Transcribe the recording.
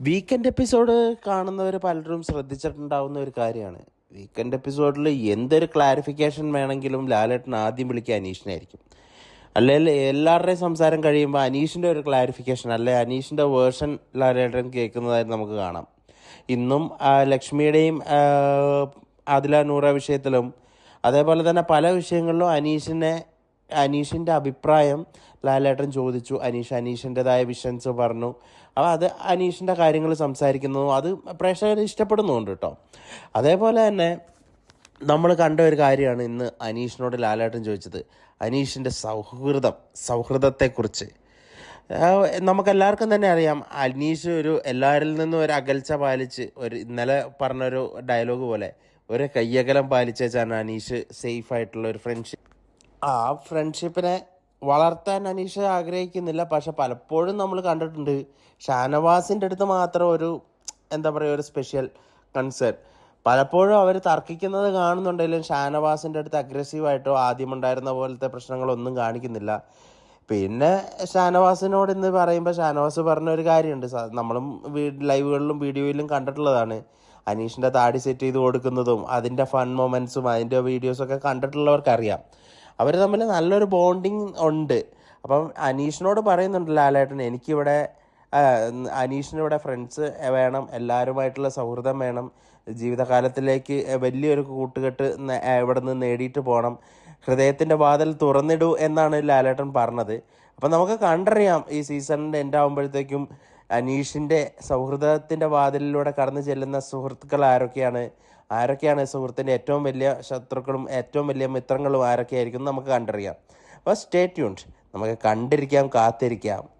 Weekend episode കാണുന്നവർ പലരും ശ്രദ്ധിച്ചിട്ടുണ്ടാവുന്ന ഒരു കാര്യമാണ്. വീക്കെൻഡ് എപ്പിസോഡിൽ എന്തൊരു ക്ലാരിഫിക്കേഷൻ വേണമെങ്കിലും ലാലേട്ടൻ ആദ്യം വിളിക്കുക അനീഷിനായിരിക്കും അല്ലെങ്കിൽ എല്ലാവരുടെയും സംസാരം കഴിയുമ്പോൾ അനീഷിന്റെ ഒരു ക്ലാരിഫിക്കേഷൻ അല്ലെ അനീഷിന്റെ വേർഷൻ ലാലേട്ടൻ കേൾക്കുന്നതായി നമുക്ക് കാണാം. ഇന്നും ലക്ഷ്മിയുടെയും ആദില നൂറ വിഷയത്തിലും അതേപോലെ തന്നെ പല വിഷയങ്ങളിലും അനീഷിനെ അനീഷിന്റെ അഭിപ്രായം ലാലേട്ടൻ ചോദിച്ചു. അനീഷ് അനീഷിന്റെതായ വിഷൻസ് പറഞ്ഞു. അപ്പോൾ അത് അനീഷിന്റെ കാര്യങ്ങൾ സംസാരിക്കുന്നു. അത് പ്രേക്ഷകർ ഇഷ്ടപ്പെടുന്നുണ്ട് കേട്ടോ. അതേപോലെ തന്നെ നമ്മൾ കണ്ട ഒരു കാര്യമാണ് ഇന്ന് അനീഷിനോട് ലാലേട്ടൻ ചോദിച്ചത്. അനീഷിന്റെ സൗഹൃദം സൗഹൃദത്തെക്കുറിച്ച്. നമുക്കെല്ലാവർക്കും തന്നെ അറിയാം അനീഷ് ഒരു എല്ലാവരിൽ നിന്നും ഒരു അകൽച്ച പാലിച്ച് ഒരു ഇന്നലെ പറഞ്ഞൊരു ഡയലോഗ് പോലെ ഒരു കയ്യകലം പാലിച്ചാണ് അനീഷ് സേഫ് ആയിട്ടുള്ള ഒരു ഫ്രണ്ട്ഷിപ്പ് ആ ഫ്രണ്ട്ഷിപ്പിനെ വളർത്താൻ അനീഷ ആഗ്രഹിക്കുന്നില്ല. പക്ഷെ പലപ്പോഴും നമ്മൾ കണ്ടിട്ടുണ്ട് ഷാനവാസിന്റെ അടുത്ത് മാത്രം ഒരു എന്താ പറയുക ഒരു സ്പെഷ്യൽ കൺസേൺ പലപ്പോഴും അവർ തർക്കിക്കുന്നത് കാണുന്നുണ്ടെങ്കിലും ഷാനവാസിന്റെ അടുത്ത് അഗ്രസീവായിട്ടോ ആദ്യം ഉണ്ടായിരുന്ന പോലത്തെ പ്രശ്നങ്ങളൊന്നും കാണിക്കുന്നില്ല. പിന്നെ ഷാനവാസിനോട് ഇന്ന് പറയുമ്പോൾ ഷാനവാസ് പറഞ്ഞ ഒരു കാര്യമുണ്ട്. നമ്മളും ലൈവുകളിലും വീഡിയോയിലും കണ്ടിട്ടുള്ളതാണ്. അനീഷിന്റെ താടി സെറ്റ് ചെയ്ത് കൊടുക്കുന്നതും അതിന്റെ ഫൺ മൊമെൻസും അതിന്റെ വീഡിയോസൊക്കെ കണ്ടിട്ടുള്ളവർക്കറിയാം. അവർ തമ്മിൽ നല്ലൊരു ബോണ്ടിങ് ഉണ്ട്. അപ്പം അനീഷിനോട് പറയുന്നുണ്ട് ലാലേട്ടൻ എനിക്കിവിടെ അനീഷിനിവിടെ ഫ്രണ്ട്സ് വേണം എല്ലാവരുമായിട്ടുള്ള സൗഹൃദം വേണം ജീവിതകാലത്തിലേക്ക് വലിയൊരു കൂട്ടുകെട്ട് ഇവിടെ നിന്ന് നേടിയിട്ട് പോകണം ഹൃദയത്തിന്റെ വാതിൽ തുറന്നിടൂ എന്നാണ് ലാലേട്ടൻ പറഞ്ഞത്. അപ്പം നമുക്ക് കണ്ടറിയാം ഈ സീസണിന്റെ എൻഡ് ആകുമ്പോഴത്തേക്കും അനീഷിന്റെ സൗഹൃദത്തിന്റെ വാതിലിലൂടെ കടന്നു ചെല്ലുന്ന സുഹൃത്തുക്കൾ ആരൊക്കെയാണ്? ആരൊക്കെയാണ് സുഹൃത്തിന്റെ ഏറ്റവും വലിയ ശത്രുക്കളും ഏറ്റവും വലിയ മിത്രങ്ങളും ആരൊക്കെയായിരിക്കും നമുക്ക് കണ്ടറിയാം. അപ്പോൾ സ്റ്റേ ട്യൂൺഡ് നമുക്ക് കണ്ടിരിക്കാം കാത്തിരിക്കാം.